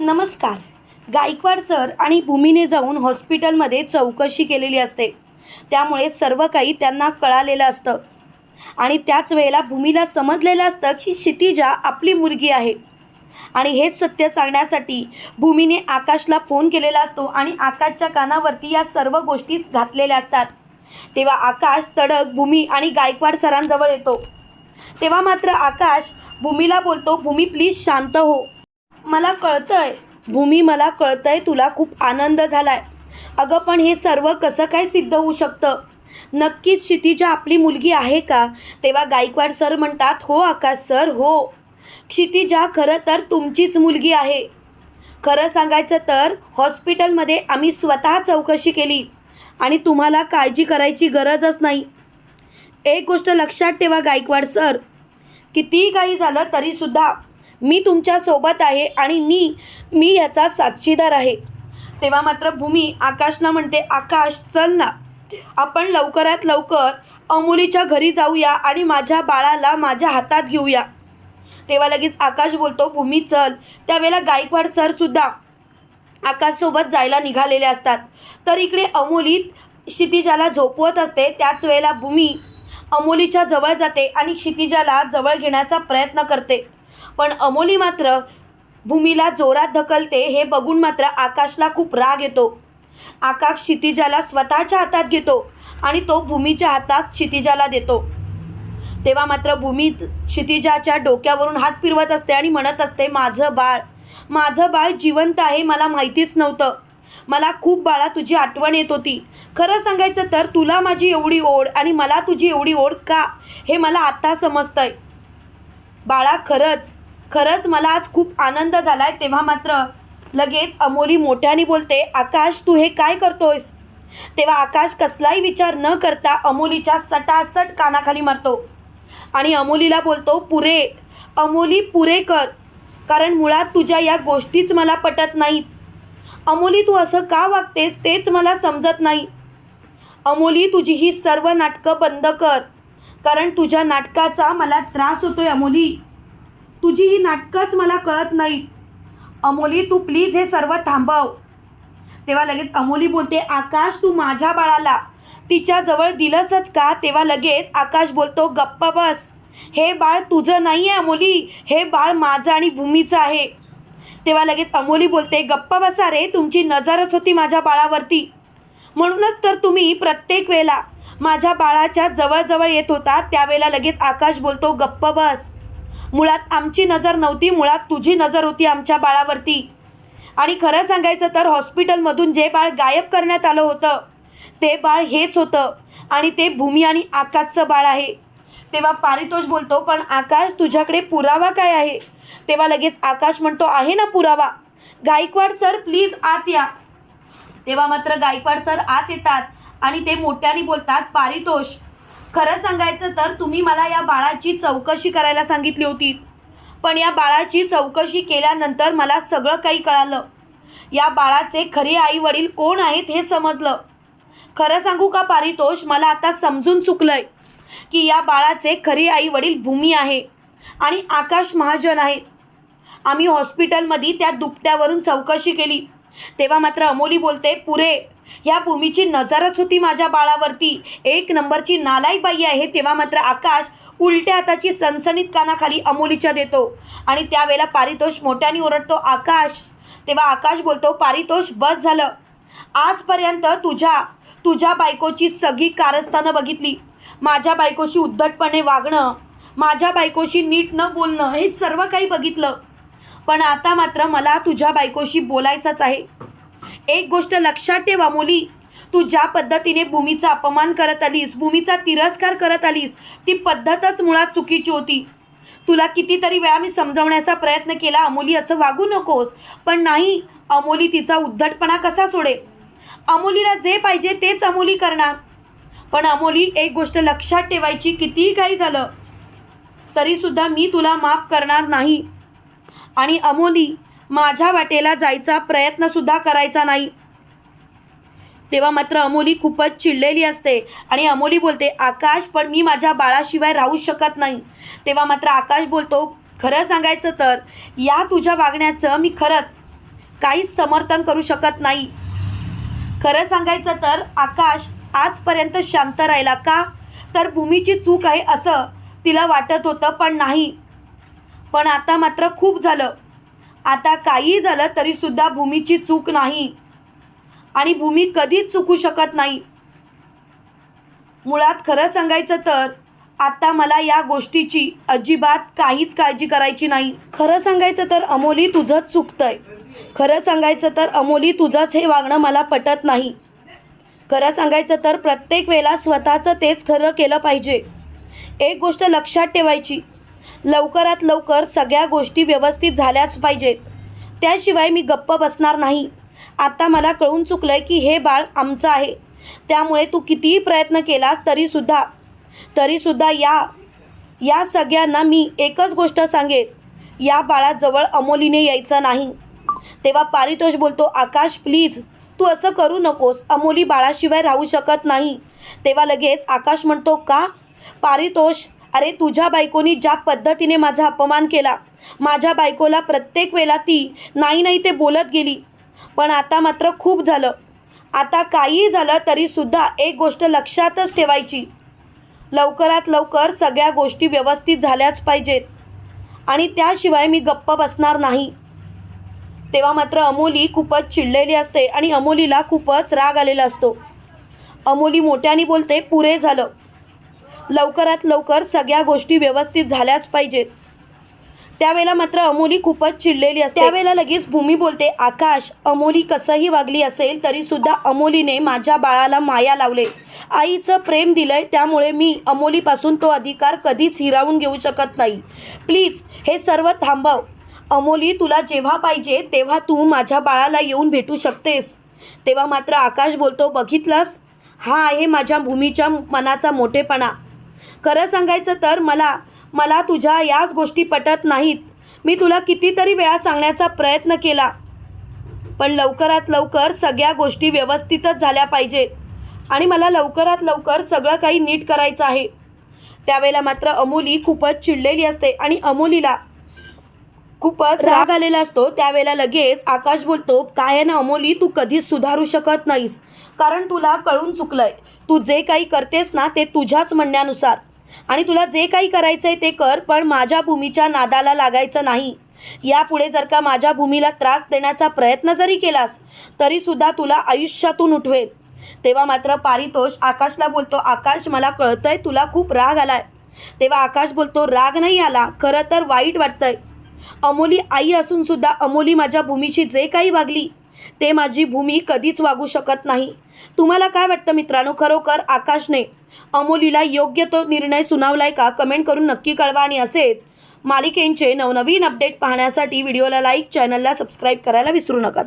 नमस्कार. गायकवाड सर आणि भूमीने जाऊन हॉस्पिटलमध्ये चौकशी केलेली असते. त्यामुळे सर्व काही त्यांना कळालेलं असतं. आणि त्याच वेळेला भूमीला समजलेलं असतं की क्षितिजा आपली मुलगी आहे. आणि हेच सत्य सांगण्यासाठी भूमीने आकाशला फोन केलेला असतो आणि आकाशच्या कानावरती या सर्व गोष्टी घातलेल्या असतात. तेव्हा आकाश तडक भूमी आणि गायकवाड सरांजवळ येतो. तेव्हा मात्र आकाश भूमीला बोलतो भूमी प्लीज शांत हो. मला कळतंय. भूमी मला कळतंय तुला खूप आनंद झालाय. अगं पण हे सर्व कसं काय सिद्ध होऊ शकतं? नक्कीच क्षितिजा आपली मुलगी आहे का? तेव्हा गायकवाड सर म्हणतात हो आकाश सर हो. क्षितिजा खरं तर तुमचीच मुलगी आहे. खरं सांगायचं तर हॉस्पिटलमध्ये आम्ही स्वतः चौकशी केली आणि तुम्हाला काळजी करायची गरजच नाही. एक गोष्ट लक्षात ठेवा गायकवाड सर. कितीही काही झालं तरीसुद्धा मी तुमच्यासोबत आहे आणि मी मी याचा साक्षीदार आहे. तेव्हा मात्र भूमी आकाशला म्हणते आकाश चल ना. आपण लवकरात लवकर अमोलीच्या घरी जाऊया आणि माझ्या बाळाला माझ्या हातात घेऊया. तेव्हा लगेच आकाश बोलतो भूमी चल. त्यावेळेला गायकवाड सरसुद्धा आकाशसोबत जायला निघालेले असतात. तर इकडे अमोली क्षितिजाला झोपवत असते. त्याच वेळेला भूमी अमोलीच्या जवळ जाते आणि क्षितिजाला जवळ घेण्याचा प्रयत्न करते. पण अमोली मात्र भूमीला जोरात ढकलते हे बघून मात्र आकाशला खूप राग येतो. आकाश क्षितिजाला स्वतःच्या हातात घेतो आणि तो भूमीच्या हातात क्षितिजाला देतो. तेव्हा मात्र भूमी क्षितिजाच्या डोक्यावरून हात फिरवत असते आणि म्हणत असते माझं बाळ माझं बाळ जिवंत आहे मला माहितीच नव्हतं. मला खूप बाळा तुझी आठवण येत होती. खरं सांगायचं तर तुला माझी एवढी ओढ आणि मला तुझी एवढी ओढ का? हे मला आत्ता समजतंय. बाळा खरंच. खरंच मला आज खूप आनंद झालाय. तेव्हा मात्र लगेच अमोली मोठ्याने बोलते आकाश तू हे काय करतोयस? तेव्हा आकाश कसलाही विचार न करता अमोलीच्या सटासट कानाखाली मारतो. आणि अमोलीला बोलतो पुरे अमोली पुरे कर. कारण मुळात तुझ्या या गोष्टीच मला पटत नाहीत. अमोली तू असं का वागतेस तेच मला समजत नाही. अमोली तुझी ही सर्व नाटकं बंद कर. कारण तुझ्या नाटकाचा मला त्रास होतोय अमोली. तुझी ही नाटकंच मला कळत नाही. अमोली तू प्लीज हे सर्व थांबव. तेव्हा लगेच अमोली बोलते आकाश तू माझ्या बाळाला. तिच्याजवळ दिलंसच का? तेव्हा लगेच आकाश बोलतो गप्प बस. हे बाळ तुझं नाही आहे अमोली. हे बाळ माझं आणि भूमीचं आहे. तेव्हा लगेच अमोली बोलते गप्प बसा रे. तुमची नजरच होती माझ्या बाळावरती. म्हणूनच तर तुम्ही प्रत्येक वेळेला माझ्या बाळाच्या जवळजवळ येत होता त्यावेळेला लगेच आकाश बोलतो गप्प बस. मुळात आमची नजर नव्हती मुळात तुझी नजर होती आमच्या बाळावरती. आणि खरं सांगायचं तर हॉस्पिटलमधून जे बाळ गायब करण्यात आलं होतं ते बाळ हेच होतं आणि ते भूमी आणि आकाशचं बाळ आहे. तेव्हा पारितोष बोलतो पण आकाश तुझ्याकडे पुरावा काय आहे? तेव्हा लगेच आकाश म्हणतो आहे ना पुरावा. गायकवाड सर प्लीज आत या. तेव्हा मात्र गायकवाड सर आत येतात. आणि ते मोठ्याने बोलतात पारितोष खरं सांगायचं तर तुम्ही मला या बाळाची चौकशी करायला सांगितली होती. पण या बाळाची चौकशी केल्यानंतर मला सगळं काही कळालं. या बाळाचे खरे आई वडील कोण आहेत हे समजलं. खरं सांगू का पारितोष मला आता समजून चुकलंय की या बाळाचे खरे आई वडील भूमी आहे आणि आकाश महाजन आहेत आम्ही हॉस्पिटलमध्ये त्या दुपट्यावरून चौकशी केली. तेव्हा मात्र अमोली बोलते पुरे ह्या भूमीची नजरच होती माझ्या बाळावरती. एक नंबरची नालायक बाई आहे तेव्हा मात्र आकाश उलट्या हाताची सणसणीत कानाखाली अमोलीच्या देतो. आणि त्यावेळेला पारितोष मोठ्याने ओरडतो आकाश. तेव्हा आकाश बोलतो पारितोष बस झालं. आजपर्यंत तुझ्या तुझ्या बायकोची सगळी कारस्थानं बघितली. माझ्या बायकोशी उद्धटपणे वागणं माझ्या बायकोशी नीट न बोलणं हे सर्व काही बघितलं. पण आता मात्र मला तुझ्या बायकोशी बोलायचंच आहे. एक गोष्ट लक्षात ठेवा मुली. तू ज्या पद्धतीने भूमीचा अपमान करत आलीस भूमीचा तिरस्कार करत आलीस ती पद्धतच मुळात चुकीची होती. तुला कितीतरी वेळा मी समजवण्याचा प्रयत्न केला अमोली असं वागू नकोस पण नाही अमोली तिचा उद्धटपणा कसा सोडे अमोलीला जे पाहिजे तेच अमोली करणार. पण अमोली एक गोष्ट लक्षात ठेवायची कितीही काही झालं तरीसुद्धा मी तुला माफ करणार नाही. आणि अमोली माझ्या वाटेला जायचा प्रयत्नसुद्धा करायचा नाही. तेव्हा मात्र अमोली खूपच चिडलेली असते आणि अमोली बोलते आकाश पण मी माझ्या बाळाशिवाय राहू शकत नाही. तेव्हा मात्र आकाश बोलतो खरं सांगायचं तर या तुझ्या वागण्याचं मी खरंच काहीच समर्थन करू शकत नाही. खरं सांगायचं तर आकाश आजपर्यंत शांत राहिला का? तर भूमीची चूक आहे असं तिला वाटत होतं पण नाही. पण आता मात्र खूप झालं. आता काही झालं तरीसुद्धा भूमीची चूक नाही. आणि भूमी कधीच चुकू शकत नाही. मुळात खरं सांगायचं तर आता मला या गोष्टीची अजिबात काहीच काळजी करायची नाही. खरं सांगायचं तर अमोली तुझंच चुकतंय. खरं सांगायचं तर अमोली तुझंच हे वागणं मला पटत नाही. खरं सांगायचं तर प्रत्येक वेळेला स्वतःचं तेच खरं केलं पाहिजे. एक गोष्ट लक्षात ठेवायची. लवकरात लवकर सगळ्या गोष्टी व्यवस्थित झाल्याच पाहिजेत. त्याशिवाय मी गप्प बसणार नाही. आता मला कळून चुकलं आहे की हे बाळ आमचं आहे. त्यामुळे तू कितीही प्रयत्न केलास तरीसुद्धा तरीसुद्धा या या सगळ्यांना मी एकच गोष्ट सांगेन. या बाळाजवळ अमोलीने यायचं नाही. तेव्हा पारितोष बोलतो आकाश प्लीज तू असं करू नकोस. अमोली बाळाशिवाय राहू शकत नाही. तेव्हा लगेच आकाश म्हणतो का? पारितोष अरे तुझ्या बायकोनी ज्या पद्धतीने माझा अपमान केला माझ्या बायकोला प्रत्येक वेळेला ती नाही नाही ते बोलत गेली. पण आता मात्र खूप झालं. आता काही झालं तरीसुद्धा एक गोष्ट लक्षातच ठेवायची. लवकरात लवकर सगळ्या गोष्टी व्यवस्थित झाल्याच पाहिजेत. आणि त्याशिवाय मी गप्प बसणार नाही. तेव्हा मात्र अमोली खूपच चिडलेली असते आणि अमोलीला खूपच राग आलेला असतो. अमोली मोठ्याने बोलते पुरे झालं. लवकरात लवकर सगळ्या गोष्टी व्यवस्थित झाल्याच पाहिजेत. त्यावेळेला मात्र अमोली खूपच चिडलेली असते. त्यावेळेला लगेच भूमी बोलते आकाश अमोली कसंही वागली असेल तरी सुद्धा अमोलीने माझ्या बाळाला माया लावले. आईचं प्रेम दिलंय त्यामुळे मी अमोलीपासून तो अधिकार कधीच हिरावून घेऊ शकत नाही. प्लीज हे सर्व थांबव. अमोली तुला जेव्हा पाहिजे तेव्हा तू माझ्या बाळाला येऊन भेटू शकतेस. तेव्हा मात्र आकाश बोलतो बघितलंस? हा आहे माझ्या भूमीच्या मनाचा मोठेपणा. खरं सांगायचं तर मला मला तुझ्या याच गोष्टी पटत नाहीत. मी तुला कितीतरी वेळा सांगण्याचा प्रयत्न केला. पण लवकरात लवकर सगळ्या गोष्टी व्यवस्थितच झाल्या पाहिजेत आणि मला लवकरात लवकर सगळं काही नीट करायचं आहे. त्यावेळेला मात्र अमोली खूपच चिडलेली असते आणि अमोलीला खूपच राग आलेला असतो. त्यावेळेला लगेच आकाश बोलतो काय आहे ना अमोली तू कधीच सुधारू शकत नाहीस. कारण तुला कळून चुकलंय. तू जे काही करतेस ना ते तुझ्याच म्हणण्यानुसार. आणि तुला जे काही करायचंय ते कर पण माझ्या भूमीच्या नादाला लागायचं नाही. यापुढे जर का माझ्या भूमीला त्रास देण्याचा प्रयत्न जरी केलास तरी सुद्धा तुला आयुष्यातून उठवेल तेव्हा मात्र पारितोष आकाशला बोलतो आकाश मला कळतंय तुला खूप राग आलाय. तेव्हा आकाश बोलतो राग नाही आला खरं तर वाईट वाटतंय. अमोली आई असून सुद्धा अमोली माझ्या भूमीशी जे काही वागली ते माझी भूमी कधीच वागू शकत नाही. तुम्हाला काय वाटतं मित्रांनो? खरोखर आकाशने अमोलीला योग्य तो निर्णय सुनावलाय का? कमेंट करून नक्की कळवा आणि असेच मालिकेंचे नवनवीन अपडेट पाहण्यासाठी व्हिडिओला लाईक चॅनलला सबस्क्राईब करायला विसरू नका.